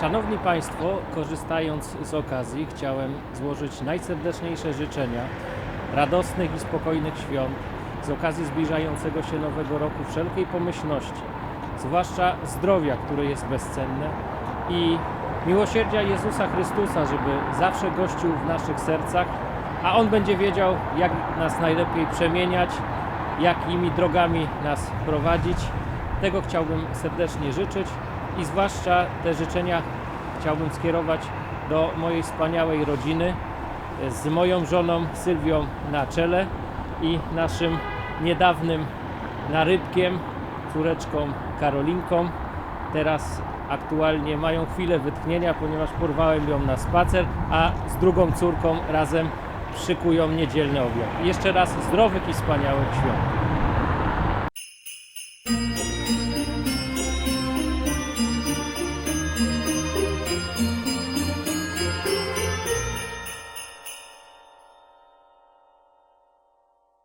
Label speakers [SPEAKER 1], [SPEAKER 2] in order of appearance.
[SPEAKER 1] Szanowni Państwo, korzystając z okazji, chciałem złożyć najserdeczniejsze życzenia radosnych i spokojnych świąt z okazji zbliżającego się nowego roku wszelkiej pomyślności, zwłaszcza zdrowia, które jest bezcenne i miłosierdzia Jezusa Chrystusa, żeby zawsze gościł w naszych sercach, a On będzie wiedział, jak nas najlepiej przemieniać, jakimi drogami nas prowadzić. Tego chciałbym serdecznie życzyć i zwłaszcza te życzenia chciałbym skierować do mojej wspaniałej rodziny z moją żoną Sylwią na czele i naszym niedawnym narybkiem, córeczką Karolinką. Teraz aktualnie mają chwilę wytchnienia, ponieważ porwałem ją na spacer, a z drugą córką razem szykują niedzielny obiad. Jeszcze raz zdrowych i wspaniałych świąt.